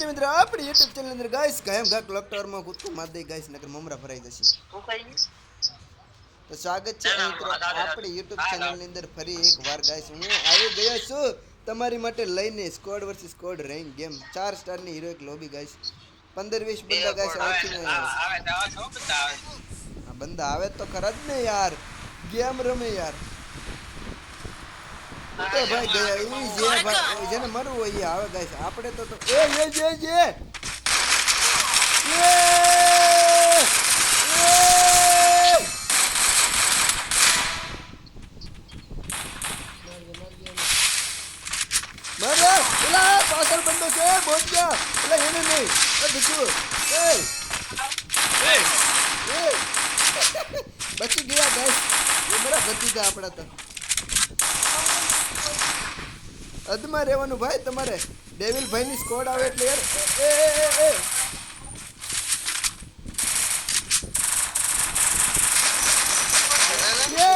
છે મિત્ર આપણી યુટ્યુબ ચેનલ અંદર ગાઈસ કાયમ ઘા ક્લોક ટાવરમાં કૂદકો માર દે ગાઈસ નકર મમરા ફરાઈ જશે. તું સ્વાગત છે મિત્રો આપણી યુટ્યુબ ચેનલની અંદર ફરી એક વાર ગાઈસ હું આવી ગયો છું. તમારી માટે લઈને squad versus squad rank game ચાર સ્ટારની હિરોઇક લોબી ગાઈસ પંદર વીસ બંદા ગાઈસ આવે. બંદા આવે તો ખરા જ ને યાર. ગેમ રમે યાર. તો ભાઈ ઈ જે ભાઈ જેને મરવું હોય એ આવે ગાઈસ. આપણે તો તો એ જે જે જે! એ! એ! પાછળ બંધો છે બોલ એલા એને નહીં. એ બીજું. એ! એ! એ! બચી ગયા ગાઈસ. એ બરા બચી ગયા આપણા તો. અદમાં રહેવાનું ભાઈ તમારે ડેવિલ ભાઈની સ્કોડ આવે એટલે યાર. એ એ એ એ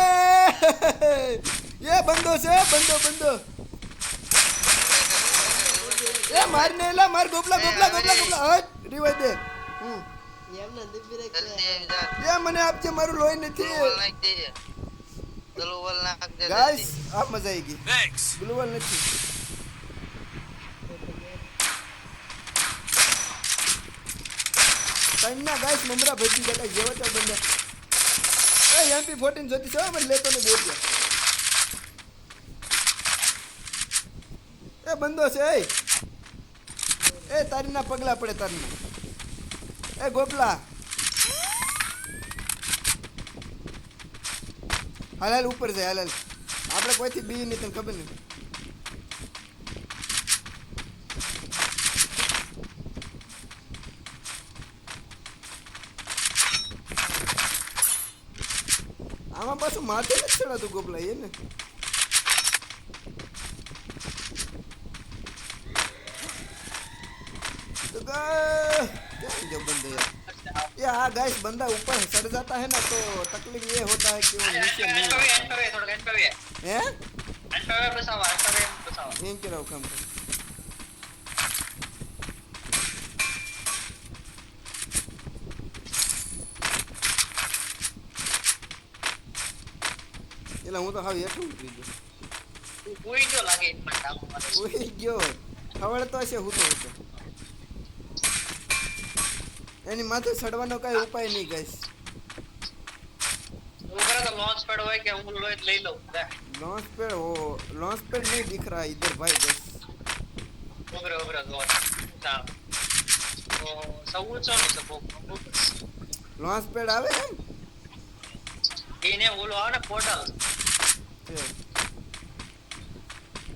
યે! યે બંધો છે બંધો બંધો એ મારને એલા માર ગોપલા ગોપલા ગોપલા ગોપલા. હટ રિવાઈ દે. હમ. એ મને આપજે મારું લોહી નથી. ગાઈસ આ મજા આવી ગઈ. Thanks. ગ્લુવલ નથી. તન્ના ગાઈસ મમરા ભજી ગયા જેવા તો બંને. એ એમપી 14 જોતી છે મને લેતો ને બોલ એ બંદો છે એ. એ તારીના પગલા પડે તારીના. એ ગોપલા. હાલ હાલ ઉપર જાય, હાલ હાલ. આપણે કોઈથી બી નહીં, તને ખબર નહીં. આમાં પાછું માથે નથી ચડાતું ગોપલા એ ને ये हाँ गाइस बंदा ऊपर सड़ जाता है ना तो तकलीफ ये होता है कि वो नीचे नहीं એન્ટર વે आता એન્ટર વે થોડુંક એન્ટર વે हैं એન્ટર વે બસાવા એન્ટર વે બસાવા એમ કે રહો કામ કર એટલે હું તો હાવ હેઠું ઉતરી ગયો તું કોઈ જો લાગે ઈ મને ડાબુ મારે ઉઈ ગયો ખબર તો હશે હું તો હતો એની માથે ચડવાનો કઈ ઉપાય નહીં ગાઈસ ઉપર તો લોન્ચ લઈ લઉં? આવે ને પોર્ટલ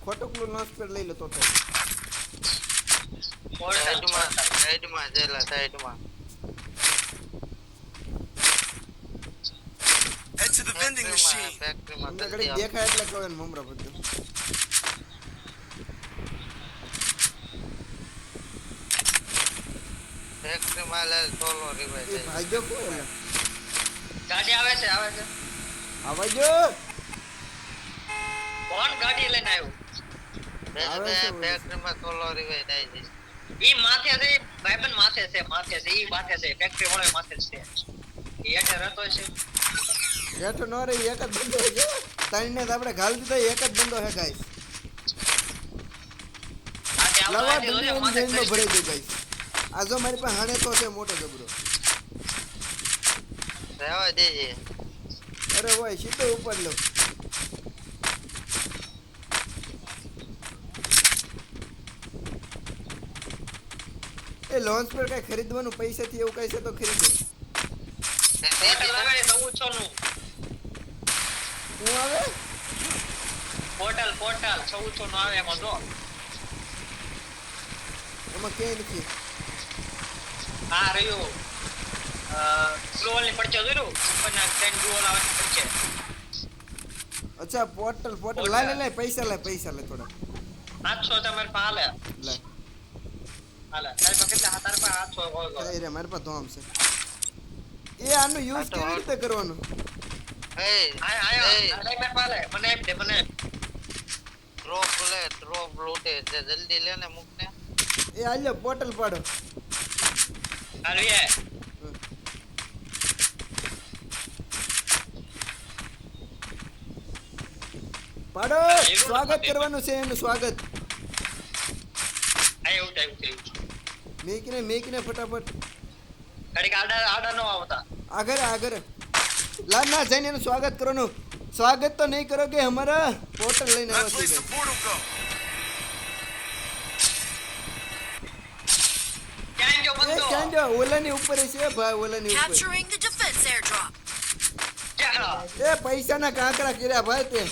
ખોટું લોન્ચ પેડ લઈ લેતો તો સાઈડમાં સાઈડમાં સાઈડમાં ફેક્ટરીમાં તમને દેખાય એટલે કહે ને મમરા બધું. ફેક્ટરીમાં લે સોલો રિવાઇવ એ ભાગ્યો કો ગાડી આવે છે આવે છે. આવાજો કોણ ગાડી લઈને આવ્યો? આવે છે ઓલું. ફેક્ટરીમાં સોલો રિવાઇવ થાય છે. ઈ માથે છે ભાઈબંધ માથે છે માથે છે ઈ માથે છે ફેક્ટરી વાળો માથે છે. ઈ હેઠે રહેતો છે હેઠો ન રહી એક જ બંદો છે ત્રણને તો આપણે ઘાલ દીધો એક જ બંદો હે ગાઈસ આજે આવડો લવા આજે બંદી જોજે એમ માથે જઈને કરી. ભરાઈ દે ગાઈસ આ જો મારી પાસે હાણે તો છે મોટો જબરો. રહેવા દેજે. અરે ભાઈ સીધો ઉપર લો. એ લોન્ચ પર કઈ ખરીદવાનું પૈસાથી એવું કઈ છે તો ખરીદો પોર્ટલ આવે છે ઊંચો નું. હું આવે પોર્ટલ પોર્ટલ ચૌથો નો આવે એમાં જો. એમાં ક્યાંય નથી? આ રહ્યું ગ્લોવલની પડચે જોયું? ઉપરના ત્રણ ગ્લોવલ આવે પડચે અચ્છા પોર્ટલ પોર્ટલ. લાય લે લે પૈસા લે પૈસા લે થોડા. આઠસો તમારે પાસે હાલે. લે હાલે. તારી પાસે કેટલા? તારી પાસે આઠસો હોય રે મારી પાસે ધોમ છે. એ આનું યુઝ કેવી રીતે કરવાનું? આય આય. આય જલ્દી લે ને મૂક ને. એ હાલ્યો બોટલ પાડો. હાલ પાડો. સ્વાગત કરવાનું છે એનું સ્વાગત. આ એવું છે, મેકીને મેકીને ફટાફટ. ઘડીક આડા આડા નો આવતા. આગળ આગળ. લાલ ના જઈને એનું સ્વાગત કરવાનું. સ્વાગત તો નહીં કરો કે અમારા પોર્ટલ લઈને આવ્યો છે ક્યાં ઓલાની ઉપર છે ભાઈ ઓલાની ઉપર? એ પૈસાના કાંકરા કર્યા ભાઈ તે.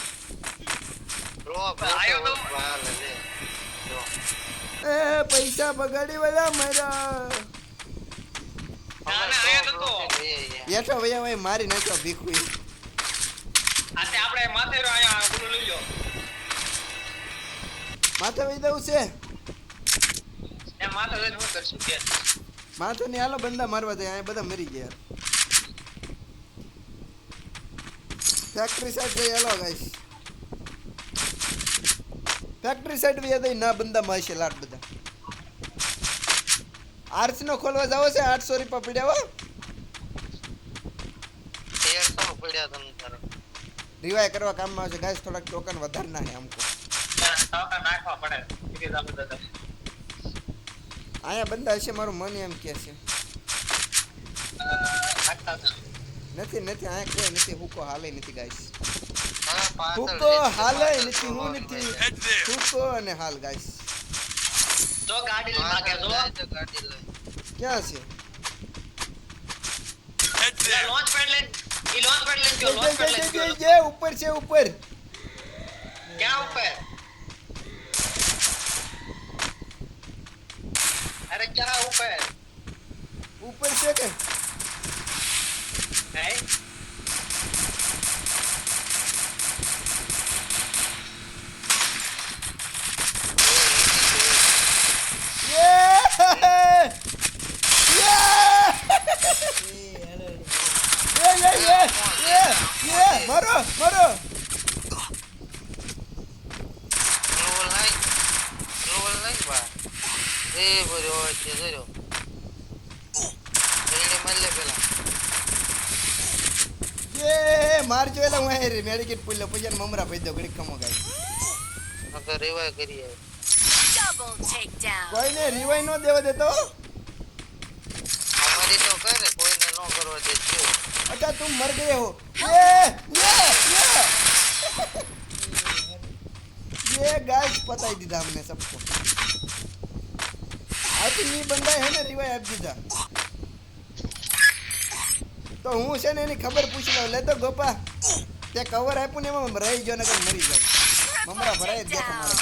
એ પૈસા બગાડી વાળા મારા. હેઠો ભાઈ મારી નાખ્યો ભીખું ઈ. આપણે માથે રહ્યો અહીંયા ઓલું લઈ લો માથે વહી દઉં છે? એ માથે જઈને શું કરશું કે? માથે ની હાલો બંદા મારવા જાય અહીંયા બધા મરી ગયા. ફેક્ટરી સાઈડ જઈ હાલો ગાઈસ ફેક્ટરી સાઈડ જઈ ના બંદા મારશે લાટ બધા. આર્ટ્સ નો ખોલવા જાવ છે આઠસો રૂપિયા પડ્યા હો. તેરસો પડ્યા તમ તારે. રિવાય કરવા કામમાં આવશે ગાઈસ થોડાક ટોકન વધારે ના હે અમકો નાખવા પડે. અહીંયા બંદા હશે મારું મન એમ કે છે. નથી નથી અહીંયા કોઈ નથી હુકો હાલે નથી ગાઈસ. હુકો હાલે નથી હું નથી. હુકો અને હાલ ગાઈસ. જો ગાડી લઈને જાય. ભાગે જો પાછળ જાય તો ગાડી લઈ ક્યાં છે Head there. લોન્ચ પેડ લઈને ઈ લોન્ચ પેડ લઈને જે ગયો લોન્ચ પેડ જે લઈને જે ગયો જે ઉપર છે ઉપર ક્યાં ઉપર અરે ક્યાં ઉપર ઉપર છે કે હે માર જો એલા હું આય મેડિકેટ પુલ પછી એને મમરા ભઈ દો ઘડી ખમો ગાય નકર રિવાય કરીએ Double takedown. કોઈને રિવાઈ નો દેવા દેતો અમારી તો કરે કોઈને ન કરવા દે છે અચ્છા તું મર ગયે હો યે યે યે ये गाइस पता ही दीदा हमने सबको आई थिंक ये बंदा है ने रिवाइव आप दीदा તો હું છે ને એની ખબર પૂછી લઉં. લે તો ગોપા તે કવર આપ્યું ને એમાં રહી ગયો ને કઈ મરી જાવ મમરા ભરાય જ તમારે.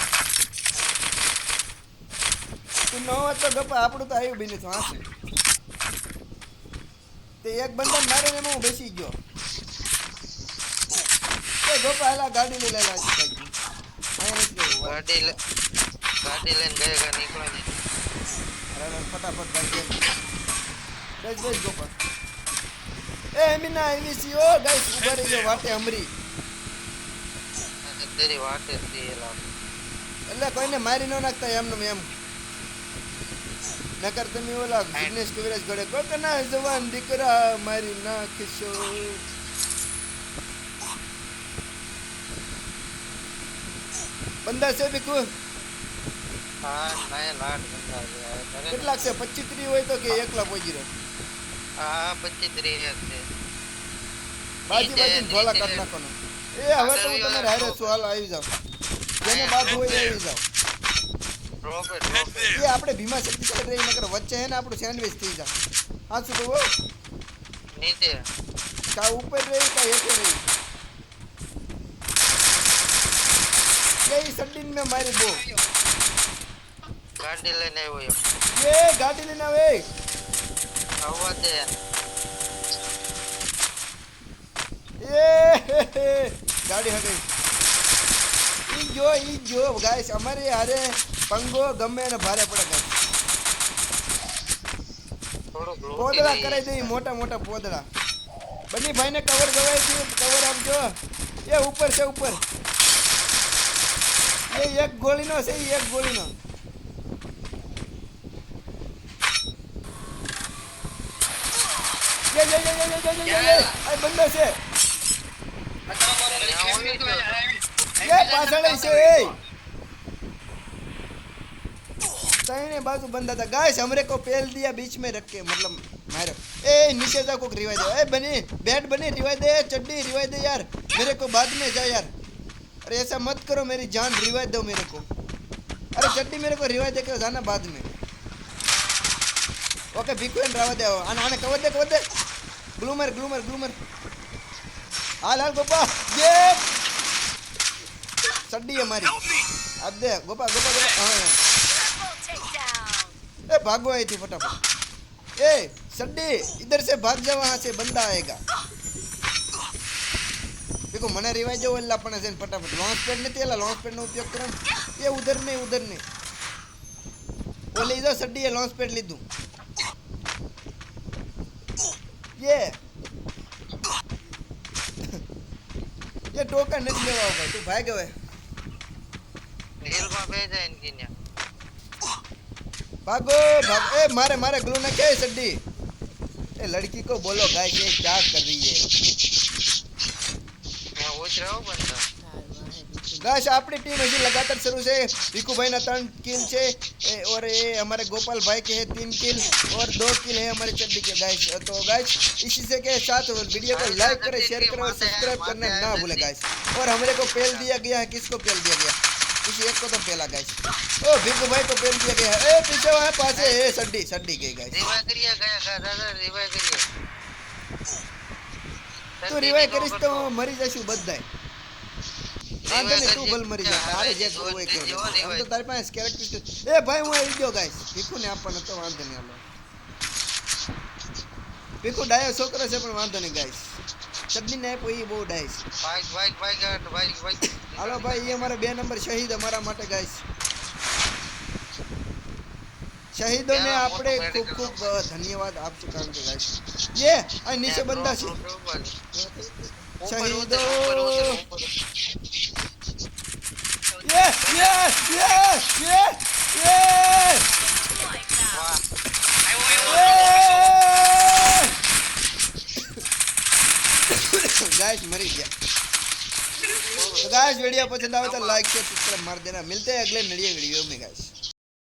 તું ન હોત તો ગોપા આપણું તો આવ્યું બી નથી હાશે તે એક બંદા મારે ને હું બેસી ગયો. તો ગોપા હાલા ગાડી લઈ લેલા. ગાડી લઈને ગયા ગયા નીકળો ફટાફટ ગાડી બેસ બેસ ગોપા. એ એમીના આવી છી ઓ ગાઈસ ઊભા રહી જાઓ વાટે અમરી તેરી વાટે થી એટલે કોઈને મારી ન નાખતા એમનું એમ નકર તમે ઓલા બિઝનેસ કવરેજ ગળે કોઈ ના જવાન દીકરા મારી નાખશો બંદા છે ભીખુ હા ના લાટ બંધા છે આ કરે ને. કેટલાક છે પચીસ ત્રીસ હોય તો કે એકલા પહોંચી રહ્યો હા પચીસ ત્રીસ છે બાજી બાજી ગોલા કાઢ નાખો એ હવે તો હું તમારે હારે છું હાલ આવી જાઓ. જેને બાદ હોય એ આવી there. એ આપણે ભીમા શક્તિશાળી રહી નકર વચ્ચે હે ને આપણું સેન્ડવિચ થઈ જાય હા શું કહું નીચે. કા ઉપર રહી કા હેઠે રહી. કઈ સડીન મે મારી બો ગાડી લઈને આવ્યો એ ગાડી લઈને આવે. આવવા દે. ગાડી હતી એ જો એ જો ગાઈસ અમારે હારે પંગો ગમે એને ભારે પડે ગાઈસ પોદળા કરાવી દઈ મોટા મોટા પોદળા બની ભાઈને કવર ગવાય છે કવર આપજો એ ઉપર છે ઉપર એ એક ગોળીનો છે એક ગોળીનો બંદો છે પાછળ છે तैने बाजू बंदा था। गाइस हमरे को पेल दिया बीच में रख के मतलब मार। ए, नीचे जा को रिवाइव दे। ए, बने बैट बने रिवाइव दे, चड्डी रिवाइव दे यार। मेरे को बाद में जा यार। अरे, ऐसा मत करो, मेरी जान रिवाइव दो मेरे को। अरे, चड्डी मेरे को रिवाइव दे के जाना बाद में। ओके बिग रावत आओ आना आना, कवर दे कवर दे। ग्लूमर ग्लूमर ग्लूमर હાલ હાલ, ગોપા. જે! સડ્ડી અમારી. આપ દે, ગોપા ગોપા ગોપા. એ ભાગો અહીંથી ફટાફટ. એ સડ્ડી ઇધર સે ભાગ જવા હા છે બંદા આएगा देखो મને રિવાઈ જવું એટલે પણ છે ફટાફટ. લોન્ચ પેડ નથી એટલે લોન્ચ પેડનો ઉપયોગ કરો. એ ઉધર નહીં ઉધર નહીં ઓ લઈ જાઓ સડ્ડીએ લોન્ચ પેડ લીધું. યે ટોકન નથી લેવા ભાઈ તું ભાગ હવે. બે જાય ને કિન્યા ભાગો ભાગ. એ મારે મારે ગ્લુ ના કે સડ્ડી? એ લડકી કો બોલો ગાય કે ચા कर रही है मैं पूछ रहा हूँ गाइस આપણી ટીમ હજી लगातार शुरू છે ભીખુભાઈ ના ત્રણ કિલ છે એ और ये हमारे गोपाल भाई के है तीन किल और दो किल है हमारे चड्डी के गाइस तो गाइस इसी से के साथ वीडियो को लाइक करें शेयर करें और सब्सक्राइब करना ना भूले गाइस और हमारे को पेल दिया गया है किसको पेल दिया गया किसी एक को तो पेला गाइस ओ भीखू भाई को पेल दिया गया है ए पीछे वहां पास है ए सड्डी सड्डी गई गाइस રિવાય કરીએ ગયા ગયા દાદા રિવાય કરીએ તું રિવાય કરીશ તો મરી જશું બધાય વાંધો નહીં તું ભલ મરી જા. તારે જે કરવું હોય કરજો. આમ તો તારી પાસે કેરેક્ટર એ ભાઈ હું આવી ગયો ગાઈસ ભીખુ ને આપણને તો વાંધો નહીં હાલો. ભીખુ ડાયો છોકરો છે પણ વાંધો નહીં ગાઈસ ચડની ને આપ્યો એ બહુ dice bike bike bike bike bike હાલો ભાઈ એ અમારા બે નંબર શહીદ અમારા માટે ગાઈસ શહીદોને આપણે ખૂબ ખૂબ ધન્યવાદ આપશું કારણ કે ગાઈસ ये આ નીચે બંદા છે. શહીદો. ये ये ये ये ये Like that. गाइस मरी गया तो गाइस वीडियो पसंद आवे तो लाइक शेयर सब्सक्राइब मार देना मिलते हैं अगले नड़िए वीडियो में गाइस